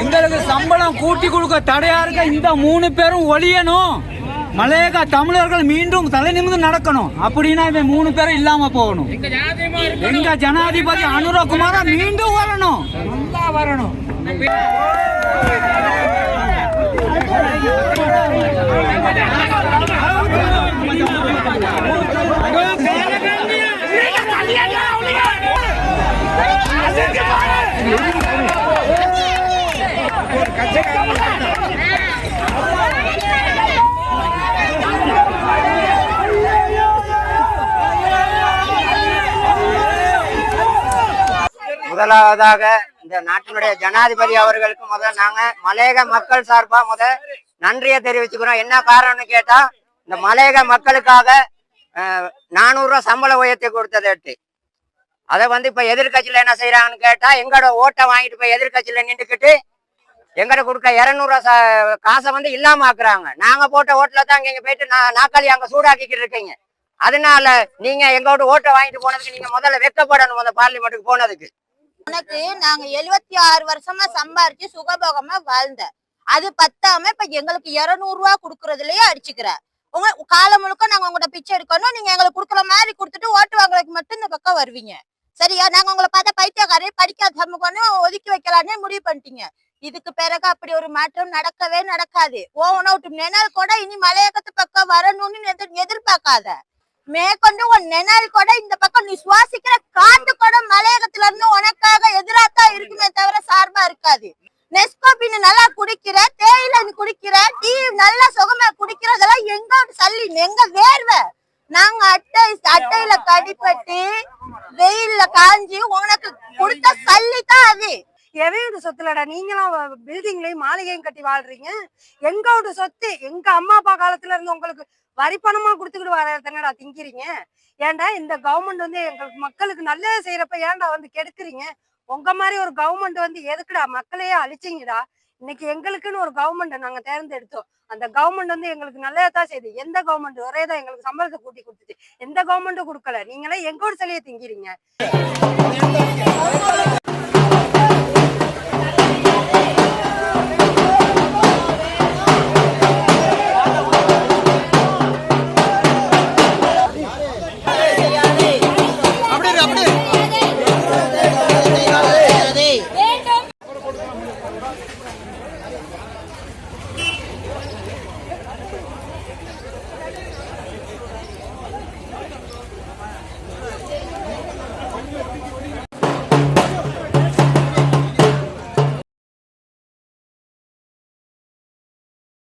எங்களுக்கு சம்பளம் கூட்டி கொடுக்க தடையா இருக்க இந்த மூணு பேரும் ஒழியணும் மலையக தமிழர்கள் மீண்டும் தலை நிமிர்ந்து நடக்கணும் அப்படின்னா இவன் மூணு பேரும் இல்லாம போகணும் எங்க ஜனாதிபதி அனுரகுமார மீண்டும் வரணும் நல்லா வரணும் முதலாவதாக இந்த நாட்டினுடைய ஜனாதிபதி அவர்களுக்கு முதல் நாங்க மலையக மக்கள் சார்பா முத நன்றியை தெரிவிச்சுக்கிறோம். என்ன காரணம்னு கேட்டா இந்த மலையக மக்களுக்காக நானூறு ரூபாய் சம்பள உயர்த்தி கொடுத்ததட்டு. அதை வந்து இப்ப எதிர்க்கட்சியில என்ன செய்யறாங்கன்னு கேட்டா எங்களோட ஓட்டை வாங்கிட்டு போய் எதிர்கட்சியில் நின்றுக்கிட்டு எங்கட கொடுக்க இரநூறுவா காசை வந்து இல்லாம ஆக்குறாங்க. நாங்க போட்ட ஓட்டில் தான் இங்க போயிட்டு நான் நாக்காளி அங்க சூடாக்கிக்கிட்டு இருக்கீங்க. அதனால நீங்க எங்களோட ஓட்டை வாங்கிட்டு போனதுக்கு நீங்க முதல்ல வெக்கப்படணும் அந்த பார்லிமெண்ட்டுக்கு போனதுக்கு. உனக்கு நாங்க எழுபத்தி ஆறு வருஷமா சம்பாரிச்சு சுகபோகமா வாழ்ந்த. அது பத்தாம இப்ப எங்களுக்கு இருநூறு ரூபா குடுக்கறதுலயே அடிச்சுக்கிற. உங்க காலம் முழுக்க நாங்க உங்கள்ட்ட பிச்சை எடுக்கணும். நீங்க எங்களுக்கு கொடுக்குற மாதிரி கொடுத்துட்டு ஓட்டு வாங்குறதுக்கு மட்டும் இந்த பக்கம் வருவீங்க. சரியா? நாங்க உங்களை பார்த்தா பைத்தியக்காரே படிக்காத சமூகம்னு ஒதுக்கி வைக்கலான்னு முடிவு பண்ணிட்டீங்க. இதுக்கு பிறகு அப்படி ஒரு மாற்றம் நடக்கவே நடக்காது. ஓவன விட்டு நிழல் கூட இனி மலையகத்து பக்கம் வரணும்னு எதிர் எதிர்பார்க்காத. மேற்கொண்டு உன் நிழல் கூட இந்த பக்கம் நீ சுவாசிக்கிற காத்து கூட மலையகத்துல இருந்து உனக்காக எதிராத்தான் இருக்குமே தவிர சார்பா இருக்காது. நெஸ்கோபின்னு நல்லா குடிக்கிற தேயிலை நீ குடிக்கிற டீ நல்லா சுகமா குடிக்கிறதெல்லாம் எங்க சல்லி எங்க வேர்வை? நாங்க அட்டை அட்டையில கடிப்பட்டு வெயில்ல காஞ்சி உனக்கு கொடுத்த சல்லி தான் அது எவையோட சொத்துலடா? நீங்களும் பில்டிங்லயும் மாளிகையும் கட்டி வாழ்றீங்க. எங்களோட சொத்து? எங்க அம்மா அப்பா காலத்துல இருந்து உங்களுக்கு வரி பணமா கொடுத்துக்கிட்டு வரதனடா திங்கிறீங்க? ஏன்டா இந்த கவர்மெண்ட் வந்து எங்களுக்கு மக்களுக்கு நல்லது செய்யறப்ப ஏன்டா வந்து கெடுக்குறீங்க? உங்க மாதிரி ஒரு கவர்மெண்ட் வந்து எதுக்குடா? மக்களையே அழிச்சிங்கடா. இன்னைக்கு எங்களுக்குன்னு ஒரு கவர்மெண்ட் நாங்க தேர்ந்தெடுத்தோம். அந்த கவர்மெண்ட் வந்து எங்களுக்கு நல்லதான் செய்யுது எந்த கவர்மெண்ட் ஒரே தான் எங்களுக்கு சம்பளத்தை கூட்டி கொடுத்துச்சு. எந்த கவர்மெண்ட்டும் கொடுக்கல. நீங்களே எங்கோட சிலையை திங்கிறீங்க? ほら。